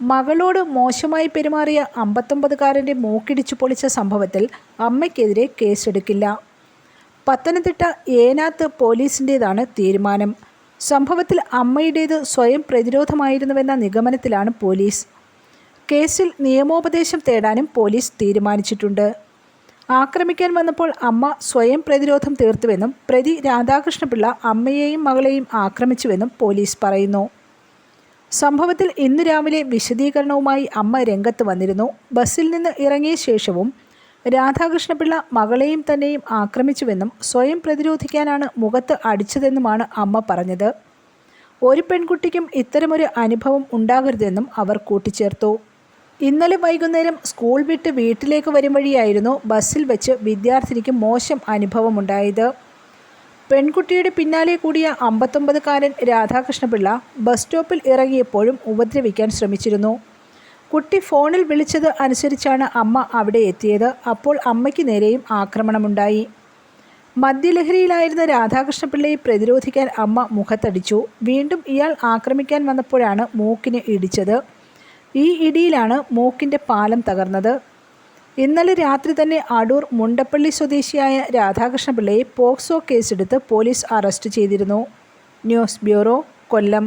മകളോട് മോശമായി പെരുമാറിയ അമ്പത്തൊമ്പതുകാരന്റെ മൂക്കിടിച്ചു പൊളിച്ച സംഭവത്തിൽ അമ്മയ്ക്കെതിരെ കേസെടുക്കില്ല. പത്തനംതിട്ട ഏനാത്ത് പോലീസിന്റേതാണ് തീരുമാനം. സംഭവത്തിൽ അമ്മയുടേത് സ്വയം പ്രതിരോധമായിരുന്നുവെന്ന നിഗമനത്തിലാണ് പോലീസ്. കേസിൽ നിയമോപദേശം തേടാനും പോലീസ് തീരുമാനിച്ചിട്ടുണ്ട്. ആക്രമിക്കാൻ വന്നപ്പോൾ അമ്മ സ്വയം പ്രതിരോധം തീർത്തുവെന്നും പ്രതി രാധാകൃഷ്ണപിള്ള അമ്മയെയും മകളെയും ആക്രമിച്ചുവെന്നും പോലീസ് പറയുന്നു. സംഭവത്തിൽ ഇന്ന് രാവിലെ വിശദീകരണവുമായി അമ്മ രംഗത്ത് വന്നിരുന്നു. ബസ്സിൽ നിന്ന് ഇറങ്ങിയ ശേഷവും രാധാകൃഷ്ണപിള്ള മകളെയും തന്നെയും ആക്രമിച്ചുവെന്നും സ്വയം പ്രതിരോധിക്കാനാണ് മുഖത്ത് അടിച്ചതെന്നുമാണ് അമ്മ പറഞ്ഞത്. ഒരു പെൺകുട്ടിക്കും ഇത്തരമൊരു അനുഭവം ഉണ്ടാകരുതെന്നും അവർ കൂട്ടിച്ചേർത്തു. ഇന്നലെ വൈകുന്നേരം സ്കൂൾ വിട്ട് വീട്ടിലേക്ക് വരും വഴിയായിരുന്നു ബസ്സിൽ വെച്ച് വിദ്യാർത്ഥിനിക്ക് മോശം അനുഭവമുണ്ടായത്. പെൺകുട്ടിയുടെ പിന്നാലെ കൂടിയ അമ്പത്തൊമ്പതുകാരൻ രാധാകൃഷ്ണപിള്ള ബസ് സ്റ്റോപ്പിൽ ഇറങ്ങിയപ്പോഴും ഉപദ്രവിക്കാൻ ശ്രമിച്ചിരുന്നു. കുട്ടി ഫോണിൽ വിളിച്ചത് അനുസരിച്ചാണ് അമ്മ അവിടെ എത്തിയത്. അപ്പോൾ അമ്മയ്ക്ക് നേരെയും ആക്രമണമുണ്ടായി. മദ്യലഹരിയിലായിരുന്ന രാധാകൃഷ്ണപിള്ളയെ പ്രതിരോധിക്കാൻ അമ്മ മുഖത്തടിച്ചു. വീണ്ടും ഇയാൾ ആക്രമിക്കാൻ വന്നപ്പോഴാണ് മൂക്കിന് ഇടിച്ചത്. ഈ ഇടിയിലാണ് മൂക്കിന്റെ പാലം തകർന്നത്. ഇന്നലെ രാത്രി തന്നെ അടൂർ മുണ്ടപ്പള്ളി സ്വദേശിയായ രാധാകൃഷ്ണപിള്ളയെ പോക്സോ കേസെടുത്ത് പോലീസ് അറസ്റ്റ് ചെയ്തിരുന്നു. News bureau Kollam.